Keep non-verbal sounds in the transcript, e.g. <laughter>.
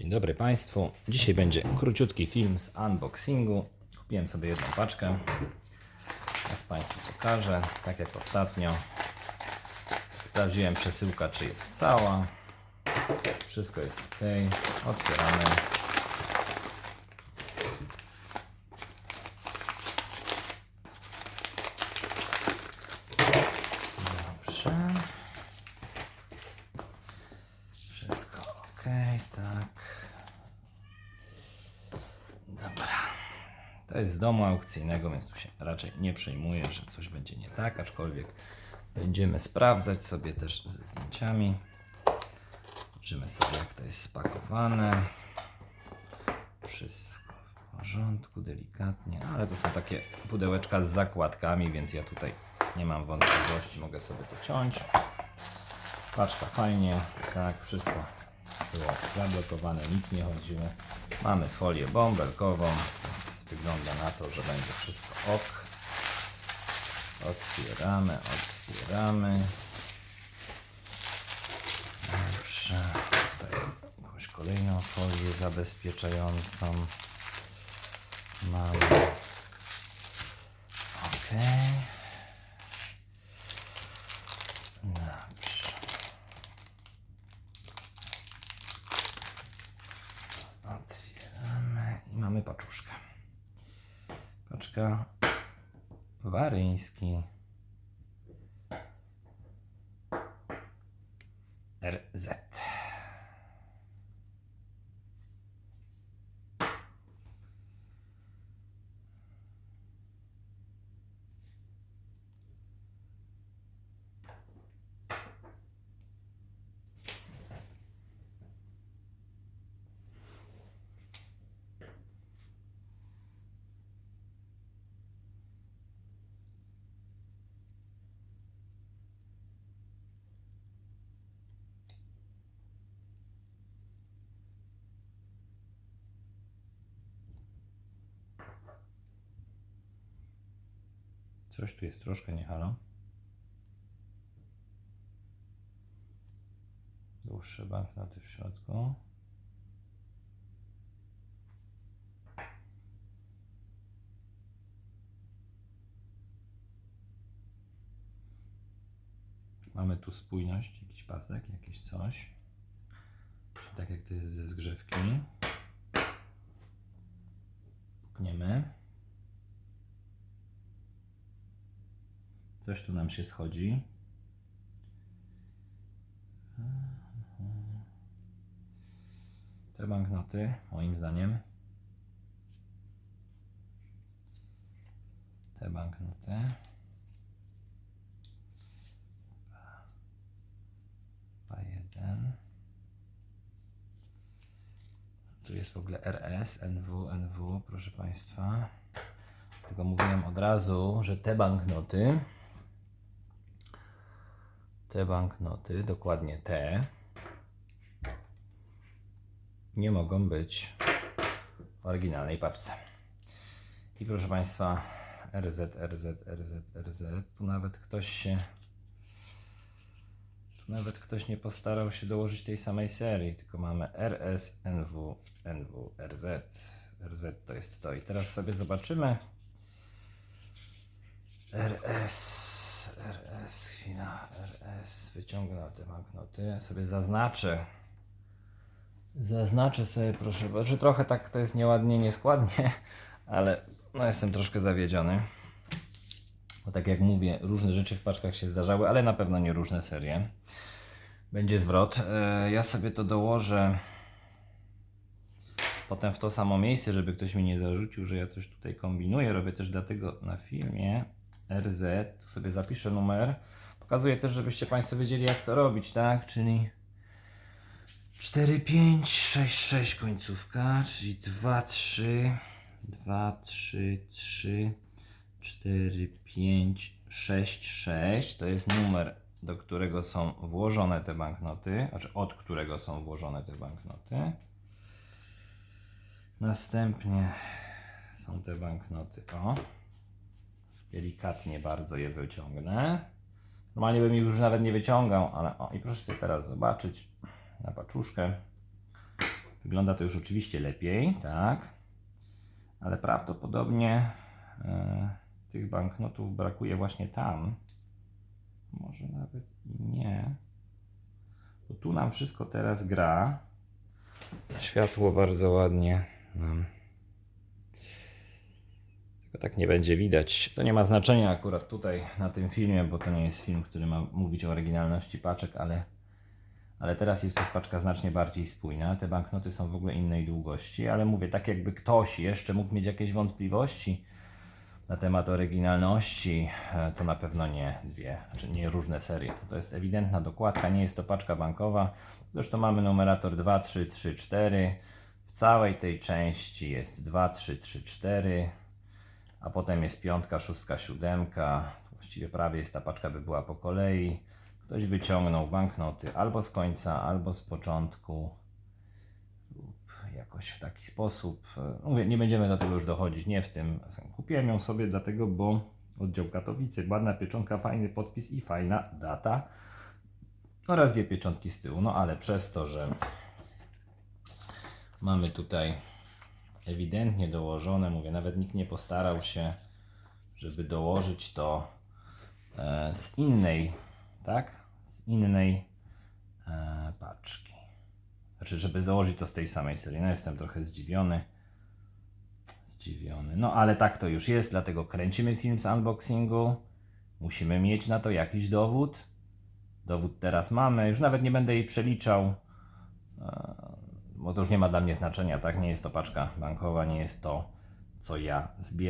Dzień dobry Państwu. Dzisiaj będzie króciutki film z unboxingu. Kupiłem sobie jedną paczkę. Teraz Państwu pokażę. Tak jak ostatnio. Sprawdziłem przesyłka, czy jest cała. Wszystko jest ok. Otwieramy. Dobrze. Wszystko ok, tak. Dobra. To jest z domu aukcyjnego, więc tu się raczej nie przejmuję, że coś będzie nie tak, aczkolwiek będziemy sprawdzać sobie też ze zdjęciami. Zobaczymy sobie, jak to jest spakowane. Wszystko w porządku, delikatnie, ale to są takie pudełeczka z zakładkami, więc ja tutaj nie mam wątpliwości, mogę sobie to ciąć. Paczka fajnie, tak, wszystko było zablokowane, nic nie chodziło. Mamy folię bąbelkową, wygląda na to, że będzie wszystko ok. Otwieramy, otwieramy. Dobrze, tutaj jakąś kolejną folię zabezpieczającą. Mamy. Ok. Dobrze. Otwieramy i mamy paczuszkę. Paczka waryński RZ. Coś tu jest troszkę nie halo. Dłuższe banknoty w środku. Mamy tu spójność, jakiś pasek, jakieś coś. Tak jak to jest ze zgrzewki. Coś tu nam się schodzi. Te banknoty, moim zdaniem. Te banknoty. P1. Tu jest w ogóle RS, NW, NW, proszę Państwa. Tylko mówiłem od razu, że te banknoty, te banknoty, dokładnie te, nie mogą być w oryginalnej paczce. I proszę Państwa, RZ, RZ, RZ, RZ, tu nawet ktoś się, tu nawet ktoś nie postarał się dołożyć tej samej serii, tylko mamy RS, NW, NW, RZ. RZ to jest to. I teraz sobie zobaczymy. RS, RS, chwila, RS, wyciągnę te banknoty, ja sobie zaznaczę. Zaznaczę sobie, proszę, że trochę tak to jest nieładnie, nieskładnie, <laughs> ale no jestem troszkę zawiedziony. Bo tak jak mówię, różne rzeczy w paczkach się zdarzały, ale na pewno nie różne serie. Będzie zwrot. E, Ja sobie to dołożę potem w to samo miejsce, żeby ktoś mi nie zarzucił, że ja coś tutaj kombinuję. Robię też dlatego na filmie RZ. Tu sobie zapiszę numer. Pokazuję też, żebyście Państwo wiedzieli, jak to robić, tak? Czyli 4, 5, 6, 6 końcówka, czyli 2, 3, 2, 3, 3, 4, 5, 6, 6. To jest numer, do którego są włożone te banknoty, znaczy od którego są włożone te banknoty. Następnie są te banknoty. O, delikatnie bardzo je wyciągnę. Normalnie bym ich już nawet nie wyciągał, ale o, i proszę sobie teraz zobaczyć na paczuszkę. Wygląda to już oczywiście lepiej, tak? Ale prawdopodobnie e, tych banknotów brakuje właśnie tam. Może nawet i nie. Bo tu nam wszystko teraz gra. Światło bardzo ładnie nam. Tak nie będzie widać. To nie ma znaczenia akurat tutaj na tym filmie, bo to nie jest film, który ma mówić o oryginalności paczek, ale, ale teraz jest już paczka znacznie bardziej spójna. Te banknoty są w ogóle innej długości, ale mówię, tak jakby ktoś jeszcze mógł mieć jakieś wątpliwości na temat oryginalności, e, to na pewno nie dwie, znaczy nie różne serie. To jest ewidentna dokładka, nie jest to paczka bankowa. Zresztą mamy numerator 2, 3, 3, 4. W całej tej części jest 2, 3, 3, 4. A potem jest piątka, szóstka, siódemka. Właściwie prawie jest ta paczka by była po kolei. Ktoś wyciągnął banknoty albo z końca, albo z początku lub jakoś w taki sposób. E, Mówię, nie będziemy do tego już dochodzić, nie w tym. Kupiłem ją sobie dlatego, bo oddział Katowice, ładna pieczątka, fajny podpis i fajna data. Oraz dwie pieczątki z tyłu, no ale przez to, że mamy tutaj ewidentnie dołożone, mówię, nawet nikt nie postarał się, żeby dołożyć to e, z innej, tak? Z innej e, paczki. Znaczy, żeby założyć to z tej samej serii. No jestem trochę zdziwiony. Zdziwiony. No ale tak to już jest, dlatego kręcimy film z unboxingu. Musimy mieć na to jakiś dowód. Dowód teraz mamy. Już nawet nie będę jej przeliczał, e, bo to już nie ma dla mnie znaczenia, tak? Nie jest to paczka bankowa, nie jest to, co ja zbieram.